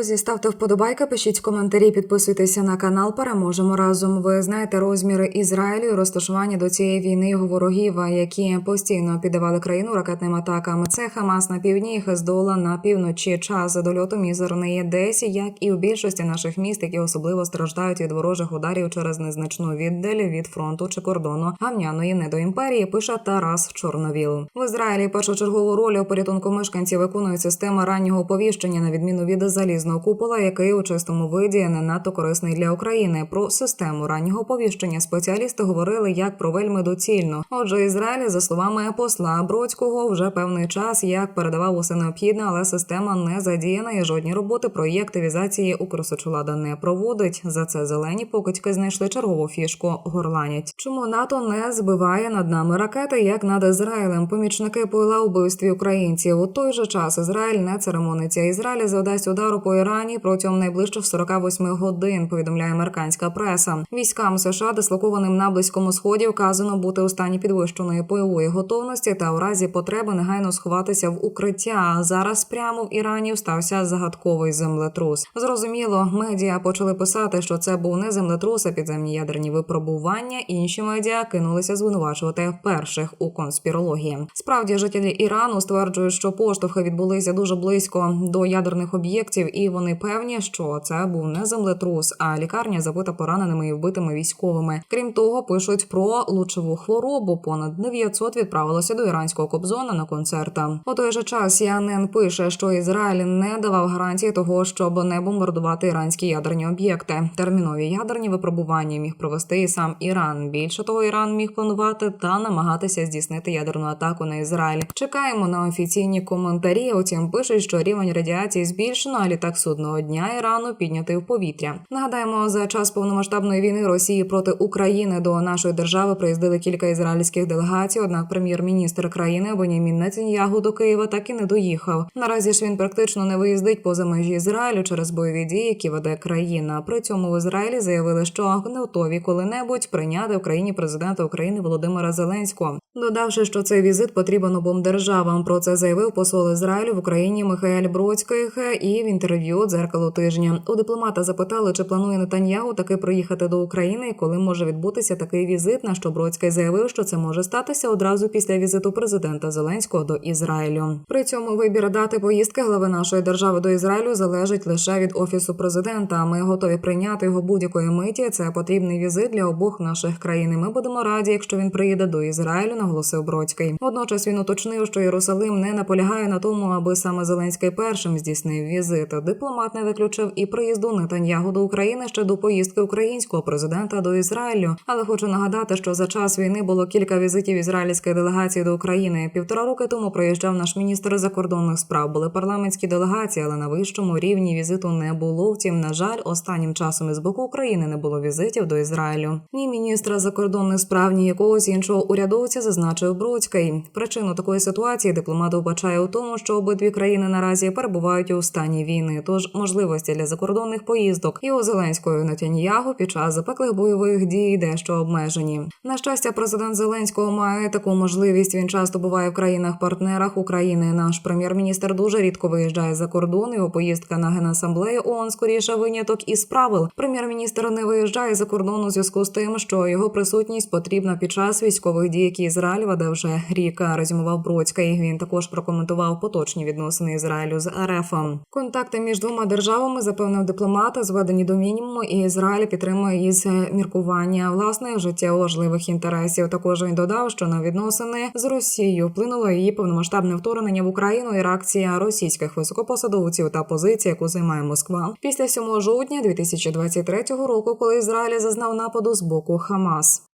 Друзі, ставте вподобайки, пишіть коментарі, підписуйтеся на канал. Переможемо разом. Ви знаєте розміри Ізраїлю і розташування до цієї війни його ворогів, які постійно піддавали країну ракетним атакам. Це Хамас на півдні, Хездола на півночі. Час дольоту мізерний десь, як і у більшості наших міст, які особливо страждають від ворожих ударів через незначну віддаль від фронту чи кордону гамняної недоімперії. Пише Тарас Чорновіл. В Ізраїлі першочергову роль у порятунку мешканців виконує система раннього оповіщення на відміну від залізного купола, який у чистому виді не надто корисний для України. Про систему раннього оповіщення спеціалісти говорили як про вельми доцільно. Отже, Ізраїль, за словами посла Бродського, вже певний час як передавав усе необхідне, але система не задіяна і жодні роботи про її активізації Укрсочолада не проводить. За це зелені покидьки знайшли чергову фішку горланять. Чому НАТО не збиває над нами ракети, як над Ізраїлем? Помічники пила у вбивстві українців. У той же час Ізраїль не церемониться. Ізраїль завдасть удару по Ірані протягом найближчих 48 годин. Повідомляє американська преса. Військам США, дислокованим на близькому сході, вказано бути у стані підвищеної бойової готовності та у разі потреби негайно сховатися в укриття. Зараз прямо в Ірані стався загадковий землетрус. Зрозуміло, медіа почали писати, що це був не землетрус, а підземні ядерні випробування. Інші медіа кинулися звинувачувати перших у конспірології. Справді жителі Ірану стверджують, що поштовхи відбулися дуже близько до ядерних об'єктів, і вони певні, що це був не землетрус, а лікарня забита пораненими і вбитими військовими. Крім того, пишуть про лучову хворобу. Понад 900 відправилося до іранського кобзона на концерта. У той же час CNN пише, що Ізраїль не давав гарантії того, щоб не бомбардувати іранські ядерні об'єкти. Термінові ядерні випробування міг провести і сам Іран. Більше того, Іран міг планувати та намагатися здійснити ядерну атаку на Ізраїль. Чекаємо на офіційні коментарі. Утім, пишуть, що рівень радіації збільшено, а літак судного дня Ірану піднятий в повітря. Нагадаємо, за час повномасштабної війни Росії проти України до нашої держави приїздили кілька ізраїльських делегацій. Однак, прем'єр-міністр країни Бенямін Нетаньягу до Києва так і не доїхав. Наразі ж він практично не виїздить поза межі Ізраїлю через бойові дії, які веде країна. При цьому в Ізраїлі заявили, що не готові коли-небудь прийняти в країні президента України Володимира Зеленського, додавши, що цей візит потрібен обом державам. Про це заявив посол Ізраїлю в Україні Михайль Бродських і в інтерв'ю дзеркало тижня. У дипломата запитали, чи планує Нетаньягу таки приїхати до України і коли може відбутися такий візит. На що Бродський заявив, що це може статися одразу після візиту президента Зеленського до Ізраїлю. При цьому вибір дати поїздки глави нашої держави до Ізраїлю залежить лише від офісу президента. Ми готові прийняти його будь-якої миті. Це потрібний візит для обох наших країн. і Ми будемо раді, якщо він приїде до Ізраїлю, наголосив Бродський. Водночас він уточнив, що Єрусалим не наполягає на тому, аби саме Зеленський першим здійснив візит. Дипломат не виключив і приїзду Нетаньягу до України ще до поїздки українського президента до Ізраїлю. Але хочу нагадати, що за час війни було кілька візитів ізраїльської делегації до України. Півтора роки тому приїжджав наш міністр закордонних справ. Були парламентські делегації, але на вищому рівні візиту не було. Втім, на жаль, останнім часом із боку України не було візитів до Ізраїлю. Ні міністра закордонних справ, ні якогось іншого урядовця зазначив Бродський. Причину такої ситуації дипломат вбачає у тому, що обидві країни наразі перебувають у стані війни. Тож можливості для закордонних поїздок і у Зеленського і під час запеклих бойових дій дещо обмежені. На щастя, президент Зеленського має таку можливість. Він часто буває в країнах-партнерах України. Наш прем'єр-міністр дуже рідко виїжджає за кордон. Його поїздка на генасамблею ООН скоріше виняток із правил. Прем'єр-міністр не виїжджає за кордон у зв'язку з тим, що його присутність потрібна під час військових дій, які Ізраїль веде вже рік. Резюмував Бродський. Він також прокоментував поточні відносини Ізраїлю з РФ. Контакти між двома державами запевнив дипломат, зведені до мінімуму, і Ізраїль підтримує із міркування власних життєво важливих інтересів. Також він додав, що на відносини з Росією вплинуло її повномасштабне вторгнення в Україну і реакція російських високопосадовців та позиція, яку займає Москва після 7 жовтня 2023 року, коли Ізраїль зазнав нападу з боку Хамас.